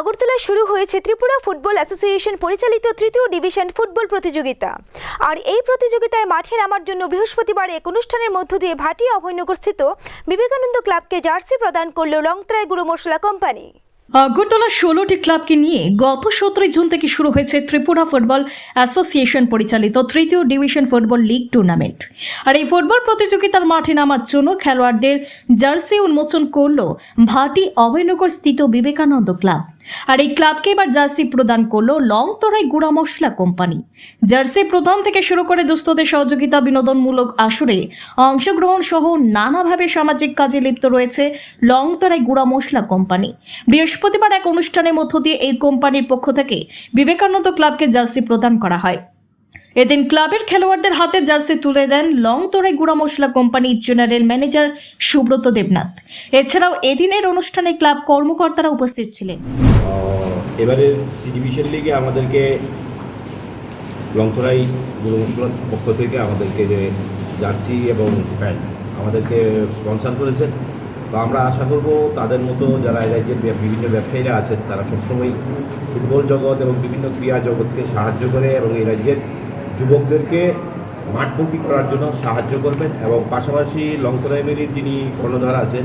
আগরতলায় শুরু হয়েছে ত্রিপুরা ফুটবল অ্যাসোসিয়েশন পরিচালিত তৃতীয় ডিভিশন ফুটবল প্রতিযোগিতা। আর এই প্রতিযোগিতায় মাঠে নামার জন্য বৃহস্পতিবার এক অনুষ্ঠানের মধ্য দিয়ে ভাটি অভয়নগর স্থিত বিবেকানন্দ ক্লাবকে জার্সি প্রদান করল লংত্রাই গুঁড়ো মশলা কোম্পানি। আগরতলা ষোলোটি ক্লাবকে নিয়ে গত সতেরোই জুন থেকে শুরু হয়েছে ত্রিপুরা ফুটবল অ্যাসোসিয়েশন পরিচালিত তৃতীয় ডিভিশন ফুটবল লিগ টুর্নামেন্ট। আর এই ফুটবল প্রতিযোগিতার মাঠে নামার জন্য খেলোয়াড়দের জার্সি উন্মোচন করল ভাটি অভয়নগর স্থিত বিবেকানন্দ ক্লাব। আর এই ক্লাবকে এবার জার্সি প্রদান করল লং তরাই গুঁড়া মশলা কোম্পানি। জার্সি প্রদান থেকে শুরু করে দুস্থদের সহযোগিতা বিনোদনমূলক আসরে অংশগ্রহণ সহ নানাভাবে সামাজিক কাজে লিপ্ত রয়েছে লং তরাই গুঁড়া মশলা কোম্পানি। বৃহস্পতিবার এক অনুষ্ঠানের মধ্য দিয়ে এই কোম্পানির পক্ষ থেকে বিবেকানন্দ ক্লাবকে জার্সি প্রদান করা হয়। এদিন ক্লাবের খেলোয়াড়দের হাতে জার্সি তুলে দেন লংতরাই গুঁড়া মশলা কোম্পানির জেনারেল ম্যানেজার সুব্রত দেবনাথ। এছাড়াও এদিনের অনুষ্ঠানে ক্লাব কর্মকর্তারা উপস্থিত ছিলেন। আহ, এবারের সি ডিভিশন লিগে আমাদেরকে লংথরাই গুরু মশলার পক্ষ থেকে আমাদেরকে যে জার্সি এবং প্যান্ট আমাদেরকে স্পন্সর করেছেন। তো আমরা আশা করব তাদের মতো যারা রাজ্যের বিভিন্ন ব্যবসায়ীরা আছেন তারা সবসময় ফুটবল জগৎ এবং বিভিন্ন ক্রীড়া জগৎকে সাহায্য করে এবং এই রাজ্যের যুবকদেরকে মাঠমুখী করার জন্য সাহায্য করবেন এবং পাশাপাশি লংথরাইমেরির যিনি কর্ণধার আছেন,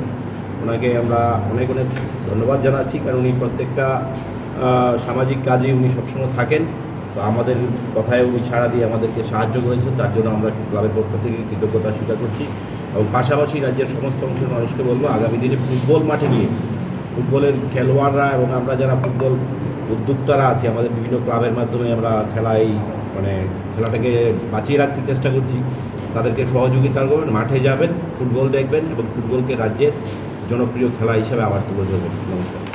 ওনাকে আমরা অনেক অনেক ধন্যবাদ জানাচ্ছি। কারণ উনি প্রত্যেকটা সামাজিক কাজে উনি সবসময় থাকেন। তো আমাদের কথায় উনি সাড়া দিয়ে আমাদেরকে সাহায্য করেছেন। তার জন্য আমরা ক্লাবের পক্ষ থেকে কৃতজ্ঞতা স্বীকার করছি। এবং পাশাপাশি রাজ্যের সমস্ত অংশের মানুষকে বলব, আগামী দিনে ফুটবল মাঠে গিয়ে ফুটবলের খেলোয়াড়রা এবং আমরা যারা ফুটবল উদ্যোক্তারা আছি, আমাদের বিভিন্ন ক্লাবের মাধ্যমে আমরা খেলাই মানে খেলাটাকে বাঁচিয়ে রাখতে চেষ্টা করছি। তাদেরকে সহযোগিতা করবেন, মাঠে যাবেন, ফুটবল দেখবেন এবং ফুটবলকে রাজ্যের জনপ্রিয় খেলা হিসাবে আবার তুলে ধরবেন। নমস্কার।